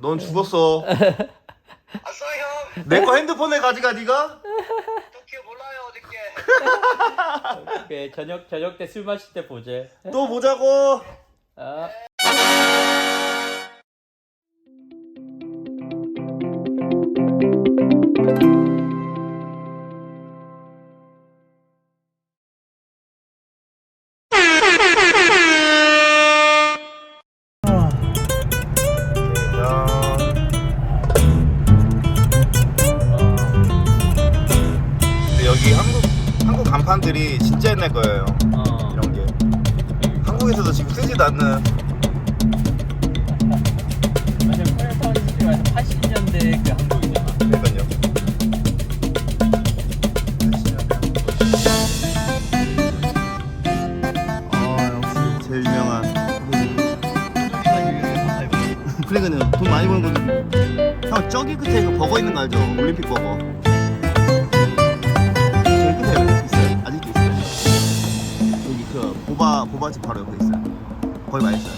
넌 죽었어. 아싸 형 내 거 핸드폰에 가져가 네가? 도쿄 몰라요 어저께 오케이 저녁 저녁 때 술 마실 때 보재. 또 보자고. 아. 한국 간판들이 진짜 옛날 거예요. 어. 이런 게 한국에서도 지금 쓰지도 않는. 완전 코리아타운 시티 완전 80년대 그 한국이잖아. 그러니까요. 아 역시 제일 유명한. 그러니까요. 돈 많이 버는 거형 저기 끝에 그 버거 있는 거 알죠? 올림픽 버거. 그 보바 보바집 바로 옆에 있어요. 거기 맛있어요.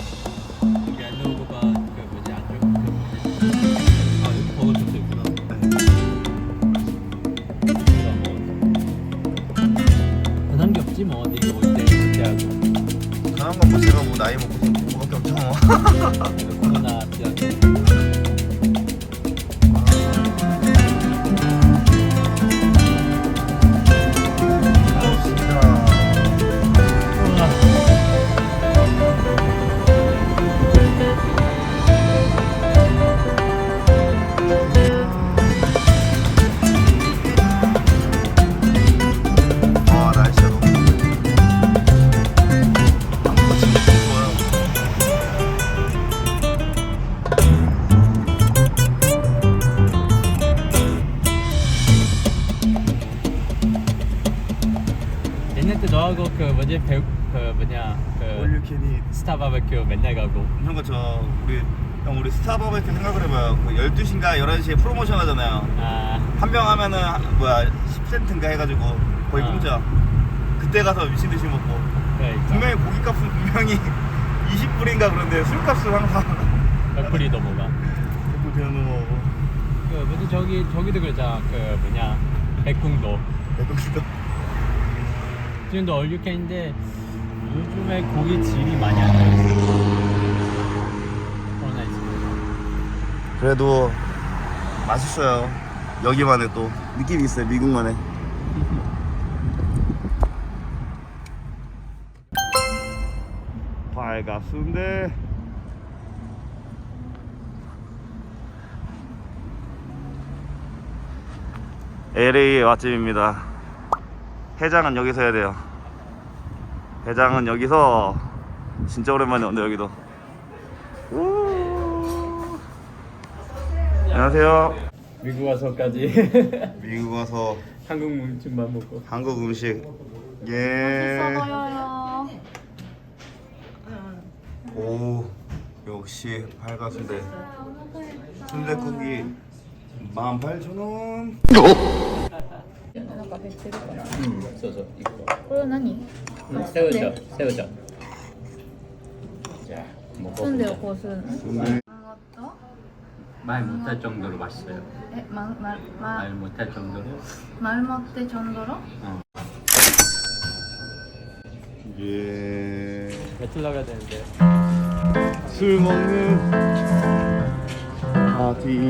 여기 안노고가 그 뭐지 안쪽 그아 여기 버거 쪽도 있구나. 그런 게 없지 뭐 네가 올때 그때 하고 그런 건뭐 제가 뭐 나이 먹고 좀 그거밖에 없죠. 뭐. 코로나 때 하고. 옛날 때 너하고 그 뭐지? 배우 그 뭐냐? 그 올유캔이 스타 바베큐 맨날 가고. 형거 저 우리 형 우리 스타벅 이렇게 생각을 해봐요. 그 12시인가 11시에 프로모션 하잖아요. 아. 한 병 하면은 한- 뭐야 10센트인가 해가지고 거의 아. 공짜. 그때 가서 미친 듯이 먹고. 그러니까. 분명히 고기값은 분명히 20불인가 그런데 술값은 항상 몇 불이 넘어가 자꾸 그냥 넘어오고 그 뭐지? 저기 저기도 그러잖아. 그 뭐냐? 백궁도. 배고프다. 지금도 얼류캔인데 요즘에 고기 질이 많이 안 코로나 있으면 그래도 맛있어요. 여기만의 또 느낌이 있어요. 미국만의. 밝았는데 LA 맛집입니다. 해장은 여기서 해야 돼요. 해장은 여기서 진짜 오랜만에 온다 여기도. 우. 안녕하세요. 미국 와서까지 미국 와서 한국 음식만 먹고 한국 음식 예. 보여요. 오 역시 팔가순대 순대국이 18,000원 なんか減ってるから。 음 써서 이거 これは何？ 음, 새우젓 새우젓 자 住んでを 먹어보자 こうするの？ 순대 말 못할 정도로 맛있어요 え、まま 말 ま 못할 정도로 말 먹대 정도로? 어 예. 배틀 나가야 되는데 술 먹는 파티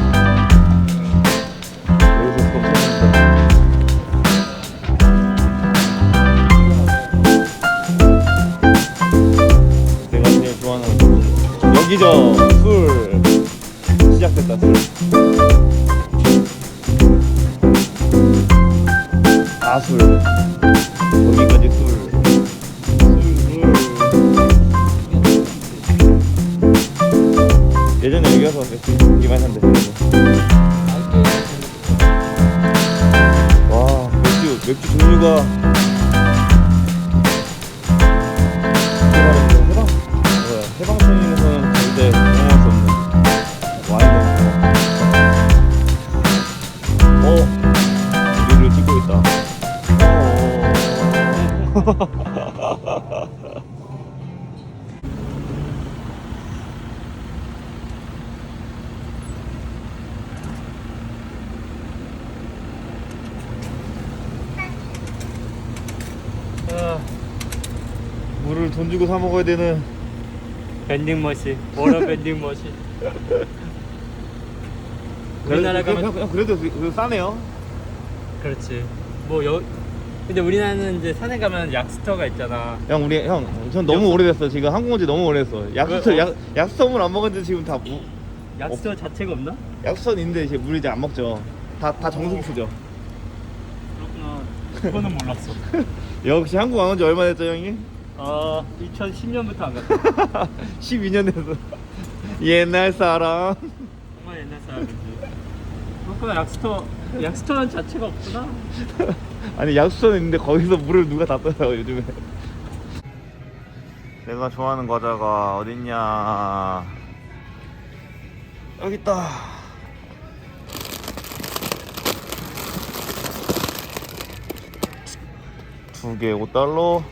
여기죠. 술 시작됐다. 술 물을 돈 주고 사 먹어야 되는 밴딩 머신. 워터 밴딩 머신. 우리나라 그래도, 가면 그냥 그래도 그- 그래도 싸네요 그렇지. 뭐 여. 근데 우리나라는 이제 산에 가면 약스터가 있잖아. 형 우리 형 전 너무 오래됐어 지금 한국 온지 너무 오래됐어 약수터 왜? 어? 약 약수터물 안 먹은 지 지금 다 무, 약스터 자체가 없나? 있는데 이제 물 이제 안 먹죠 다 다 정수기수죠 그렇구나. 그거는 몰랐어. 역시 한국 안 온 지 얼마 됐죠 형님? 아 2010년부터 안 갔다. 12년 됐어 옛날 사람 정말 옛날 사람이지. 그렇구나 약스터 약스터는 자체가 없구나. 아니 약수터는 있는데 거기서 물을 누가 다 떠요 요즘에 내가 좋아하는 과자가 어딨냐 여기 있다 두 개 5달러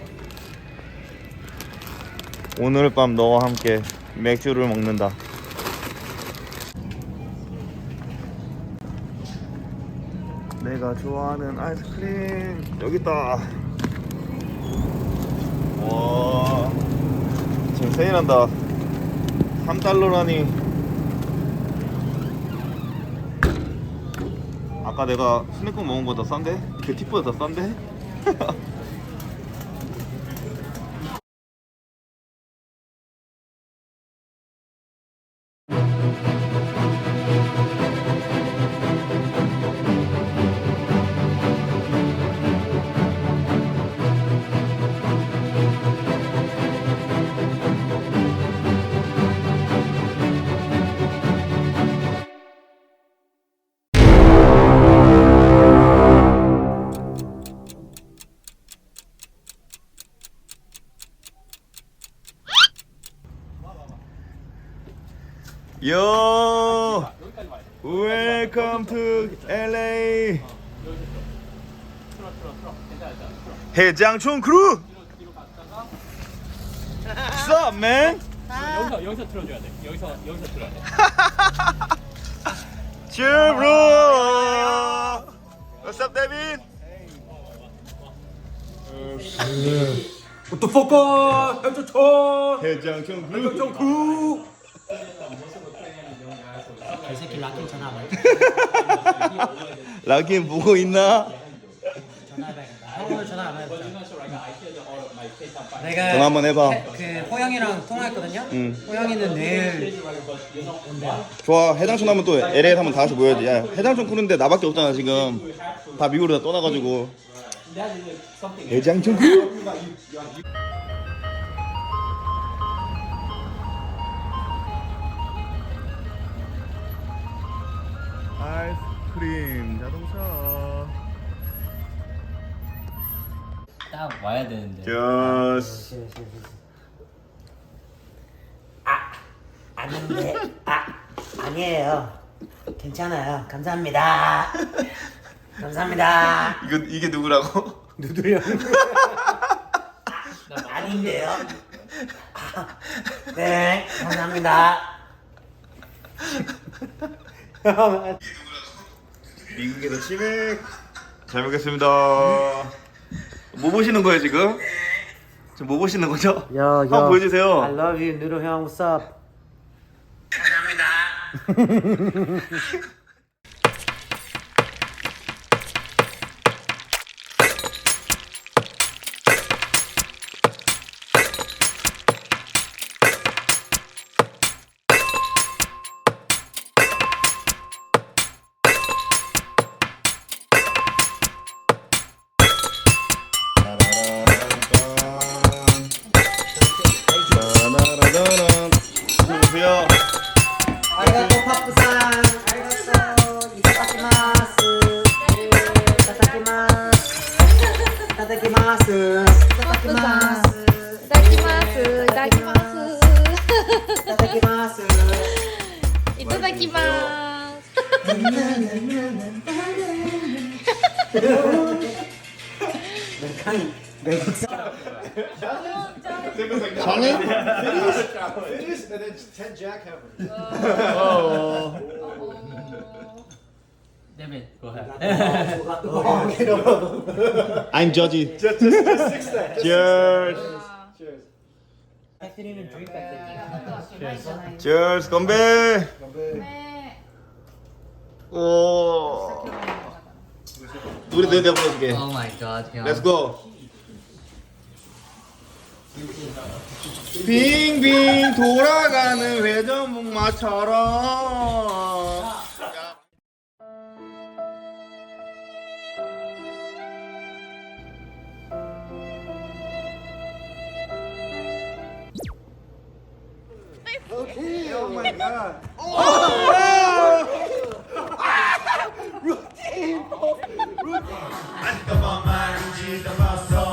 오늘 밤 너와 함께 맥주를 먹는다 내가 좋아하는 아이스크림 여기 있다. 와 지금 세일한다. 3달러라니. 아까 내가 스낵국 먹은 거보다 싼데? 그 팁보다 더 싼데? 요 웰컴 투 LA 해장촌 크루 What's up man? 여기서 여기서 틀어줘야 돼. 여기서 여기서 틀어야 돼. Cheer bro What's up David? What the fuck? 해장촌. 해장촌 크루 구. 새끼 락킹 전화 말 라긴 보고 있나? 전화해봐야겠다. 오늘 전화 안. 내가 전화 한번 해봐 해- 그 호영이랑 통화했거든요. 응. 호영이는 내일 온대요. 좋아 해장촌 하면 또 LA에 한번 다 같이 모여야지 야 해장촌 크루인데 나밖에 없잖아 지금 다 미국으로 다 떠나가지고 해장촌 크 아이스크림 자동차 딱 와야 되는데. 여스 아닌데 아 아니에요. 괜찮아요. 감사합니다. 감사합니다. 이거 이게 누구라고? 누구요? 아닌데요. 아, 네 감사합니다. 미국에서 치맥 잘 먹겠습니다 뭐 보시는 거예요 지금? 지금 뭐 보시는 거죠? 여, 한번 보여주세요 I love you, 누루 형. What's up? 안녕하세요 장애? Finish and then Ted Jack happened. David, go ahead. I'm judgy. Just, just, just six that. Just Cheers. Cheers. I didn't even drink that Cheers. 건배. 네. 오. 노래 내가 내가 불러줄게. Oh my god, 형. Let's go. 빙빙 돌아가는 회전목마처럼. Okay. Oh my god. maldita passou.